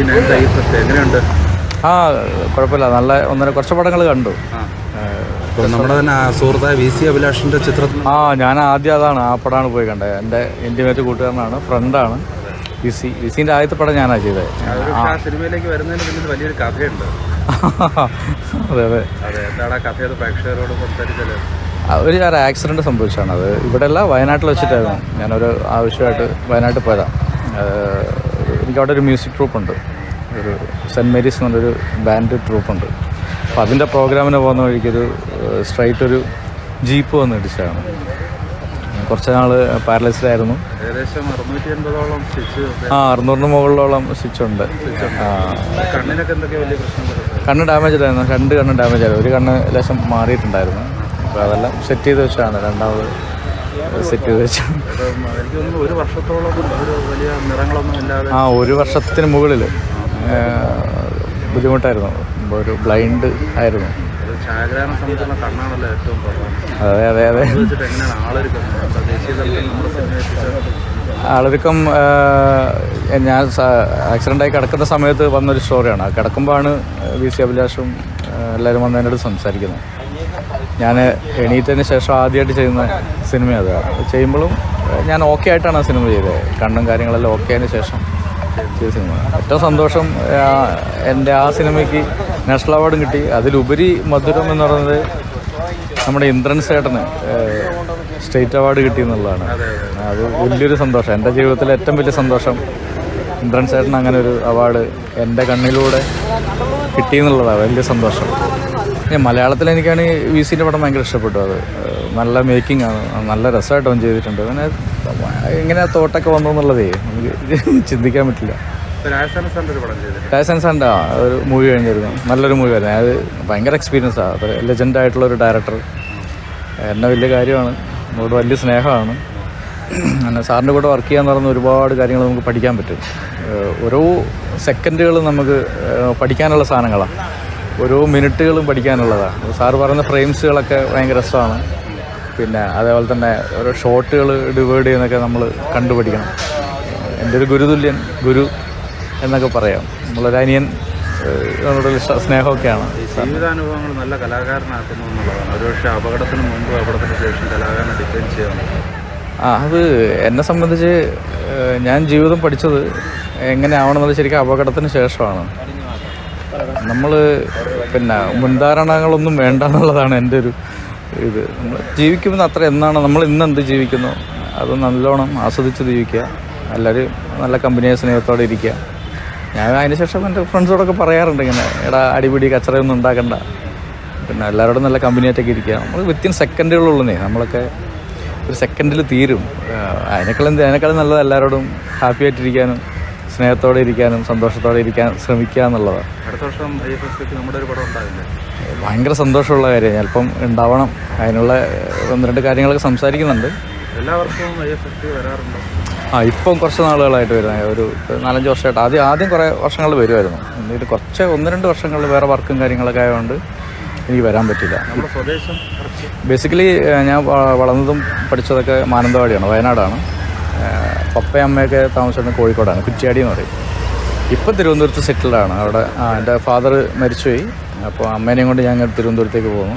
എങ്ങനെയുണ്ട്? ആ കുഴപ്പമില്ല. നല്ല ഒന്നര കുറച്ച് പടങ്ങൾ കണ്ടു. നമ്മുടെ തന്നെ ആ സുഹൃത്തായ വി സി അഭിലാഷിന്റെ ചിത്രത്തിൽ ആ ഞാൻ ആദ്യം അതാണ് ആ പടമാണ് പോയി കണ്ടത്. എന്റെ ഇന്റിമേറ്റ് കൂട്ടുകാരനാണ് ഫ്രണ്ടാണ് വിസി വിസിന്റെ ആദ്യത്തെ പടം ഞാനാണ് ചെയ്തത്. സിനിമയിലേക്ക് വരുന്നതിന് പിന്നിൽ വലിയൊരു കഥയുണ്ട്. അതെ അതെ. അതെ എന്താണ് ആ കഥയത് പ്രേക്ഷകരോട് സംസാരിച്ചത് ഒരു കാര്യം ആക്സിഡന്റ് സംഭവിച്ചാണ് അത്. ഇവിടെ അല്ല വയനാട്ടിൽ വെച്ചിട്ടായിരുന്നു. ഞാനൊരു ആവശ്യമായിട്ട് വയനാട്ടിൽ പോയതാണ് എനിക്ക് അവിടെ ഒരു മ്യൂസിക് ട്രൂപ്പുണ്ട് ഒരു സെന്റ് മേരീസ് എന്നൊരു ബാൻഡ് ട്രൂപ്പുണ്ട് അപ്പോൾ അതിന്റെ പ്രോഗ്രാമിന് പോകുന്ന വഴിക്കൊരു സ്ട്രൈറ്റ് ഒരു ജീപ്പ് വന്ന് ഇടിച്ചതാണ്. കുറച്ച് നാൾ പാരലൈസ്ഡായിരുന്നു ഏകദേശം അറുന്നൂറ്റി അൻപതോളം സ്റ്റിച്ച് ആ അറുന്നൂറിന് മുകളിലോളം സ്വിച്ച് ഉണ്ട്. കണ്ണ് ഡാമേജ് ആയിരുന്നു രണ്ട് കണ്ണ് ഡാമേജ് ആയിരുന്നു. ഒരു കണ്ണ് ലേശം മാറിയിട്ടുണ്ടായിരുന്നു. അപ്പോൾ അതെല്ലാം സെറ്റ് ചെയ്ത് വെച്ചാണ് രണ്ടാമത് സെറ്റ് ചെയ്ത് തോന്നുന്നു ഒരു വർഷത്തോളം വലിയ നിറങ്ങളൊന്നും ഇല്ലാതെ ആ ഒരു വർഷത്തിന് മുകളിൽ ബുദ്ധിമുട്ടായിരുന്നു. ഒരു ബ്ലൈൻഡ് ആയിരുന്നു. ഛായാഗ്രാഹണം സംബന്ധിച്ചുള്ള കണ്ണാണല്ലോ ഏറ്റവും അതെ അതെ അതെ. ആളൊരുക്കം? ഞാൻ ആക്സിഡന്റായി കിടക്കുന്ന സമയത്ത് വന്നൊരു സ്റ്റോറിയാണ്. കിടക്കുമ്പോഴാണ് വി സി അഭിലാഷും എല്ലാവരും വന്ന് എന്നോട് സംസാരിക്കുന്നത്. ഞാൻ എണീറ്റതിന് ശേഷം ആദ്യമായിട്ട് ചെയ്യുന്ന സിനിമ അത്. ചെയ്യുമ്പോഴും ഞാൻ ഓക്കെ ആയിട്ടാണ് ആ സിനിമ ചെയ്തത്. കണ്ണും കാര്യങ്ങളെല്ലാം ഓക്കെ ആയതിനു ശേഷം ചെയ്ത സിനിമ. ഏറ്റവും സന്തോഷം എന്റെ ആ സിനിമയ്ക്ക് നാഷണൽ അവാർഡും കിട്ടി. അതിലുപരി മധുരം എന്ന് പറയുന്നത് നമ്മുടെ ഇന്ദ്രൻ സേട്ടന് സ്റ്റേറ്റ് അവാർഡ് കിട്ടി എന്നുള്ളതാണ്. അത് വലിയൊരു സന്തോഷം. എന്റെ ജീവിതത്തിലെ ഏറ്റവും വലിയ സന്തോഷം ഇന്ദ്രൻ ചേട്ടൻ അങ്ങനെ ഒരു അവാർഡ് എന്റെ കണ്ണിലൂടെ കിട്ടി എന്നുള്ളതാണ്. വലിയ സന്തോഷം. മലയാളത്തിൽ എനിക്കാണ് വി സിന്റെ പടം ഭയങ്കര ഇഷ്ടപ്പെട്ടു. അത് നല്ല മേക്കിംഗ് ആണ്. നല്ല രസമായിട്ട് അവൻ ചെയ്തിട്ടുണ്ട്. അങ്ങനെ എങ്ങനെ ആ തോട്ടൊക്കെ വന്നു എന്നുള്ളതേ നമുക്ക് ചിന്തിക്കാൻ പറ്റില്ല. രാജസ്ഥാൻ സാറിന്റെ ഒരു മൂവി കഴിഞ്ഞിരുന്നു. നല്ലൊരു മൂവി ആയിരുന്നു. അത് ഭയങ്കര എക്സ്പീരിയൻസ് ആണ് അത് ലെജൻഡ് ആയിട്ടുള്ള ഒരു ഡയറക്ടർ എന്നെ വലിയ കാര്യമാണ്. നമ്മളോട് വലിയ സ്നേഹമാണ്. അങ്ങനെ സാറിന്റെ കൂടെ വർക്ക് ചെയ്യാന്ന് പറയുന്ന ഒരുപാട് കാര്യങ്ങൾ നമുക്ക് പഠിക്കാൻ പറ്റും. ഓരോ സെക്കൻഡുകളും നമുക്ക് പഠിക്കാനുള്ള സാധനങ്ങളാണ് ഓരോ മിനിറ്റുകളും പഠിക്കാനുള്ളതാണ് സാറ് പറയുന്ന ഫ്രെയിംസുകളൊക്കെ ഭയങ്കര രസമാണ്. പിന്നെ അതേപോലെ തന്നെ ഓരോ ഷോട്ടുകൾ ഡിവൈഡ് ചെയ്യുന്നൊക്കെ നമ്മൾ കണ്ടുപഠിക്കണം. എന്റെ ഒരു ഗുരുതുല്യൻ ഗുരു എന്നൊക്കെ പറയാം. നമ്മളൊരു അനിയൻ സ്നേഹമൊക്കെയാണ്. ജീവിതാനുഭവങ്ങൾ നല്ല കലാകാരനാക്കുന്നു എന്നുള്ളതാണ്. ഒരുപക്ഷെ അപകടത്തിന് മുമ്പ് അപകടത്തിന് ശേഷം കലാകാരനെ ഡിഫൈൻ ചെയ്യാൻ ആ അത് എന്നെ സംബന്ധിച്ച് ഞാൻ ജീവിതം പഠിച്ചത് എങ്ങനെ ആവണമെന്നത് ശരിക്കും അപകടത്തിന് ശേഷമാണ്. നമ്മൾ പിന്നെ മുൻധാരണകളൊന്നും വേണ്ട എന്നുള്ളതാണ് എന്റെ ഒരു ഇത്. നമ്മൾ ജീവിക്കുമ്പോൾ അത്ര എന്നാണ്. നമ്മൾ ഇന്ന് എന്ത് ജീവിക്കുന്നു? അത് നല്ലോണം ആസ്വദിച്ച് ജീവിക്കുക. എല്ലാവരും നല്ല കമ്പനിയെ സ്നേഹത്തോടെ ഇരിക്കുക. ഞാൻ അതിന് ശേഷം എന്റെ ഫ്രണ്ട്സോടൊക്കെ പറയാറുണ്ട് ഇങ്ങനെ എടാ അടിപിടി കച്ചറയൊന്നും ഉണ്ടാക്കണ്ട. പിന്നെ എല്ലാവരോടും നല്ല കമ്പനിയായിട്ടൊക്കെ ഇരിക്കുക. നമ്മൾ വിത്തിൻ സെക്കൻഡുകളുള്ളേ നമ്മളൊക്കെ ഒരു സെക്കൻഡിൽ തീരും. അതിനേക്കാളും അതിനേക്കാളും നല്ലത് എല്ലാവരോടും ഹാപ്പി ആയിട്ടിരിക്കാനും. സ്നേഹത്തോടെ ഇരിക്കാനും സന്തോഷത്തോടെ ഇരിക്കാൻ ശ്രമിക്കുക എന്നുള്ളതാണ് അടുത്ത വർഷം നമ്മുടെ ഒരു പടം ഉണ്ടാവില്ലേ? ഭയങ്കര സന്തോഷമുള്ള കാര്യം ചിലപ്പം ഉണ്ടാവണം. അതിനുള്ള ഒന്ന് രണ്ട് കാര്യങ്ങളൊക്കെ സംസാരിക്കുന്നുണ്ട്. എല്ലാ വർഷവും എഫ് ആ ഇപ്പം കുറച്ച് നാളുകളായിട്ട് വരുന്ന ഒരു നാലഞ്ച് വർഷമായിട്ട്. ആദ്യം ആദ്യം കുറേ വർഷങ്ങൾ വരുമായിരുന്നു. എന്നിട്ട് കുറച്ച് ഒന്ന് രണ്ട് വർഷങ്ങളിൽ വേറെ വർക്കും കാര്യങ്ങളൊക്കെ ആയതുകൊണ്ട് എനിക്ക് വരാൻ പറ്റില്ല നമ്മുടെ സ്വദേശം ബേസിക്കലി ഞാൻ വളർന്നതും പഠിച്ചതൊക്കെ മാനന്തവാടിയാണ് വയനാടാണ്. പപ്പയും അമ്മയൊക്കെ താമസിച്ചിരുന്നത് കോഴിക്കോടാണ് കുറ്റിയാടി എന്ന് പറയും. ഇപ്പം തിരുവനന്തപുരത്ത് സെറ്റിൽഡാണ് അവിടെ എന്റെ ഫാദർ മരിച്ചുപോയി. അപ്പോൾ അമ്മേനെയും കൊണ്ട് ഞാൻ തിരുവനന്തപുരത്തേക്ക് പോകുന്നു.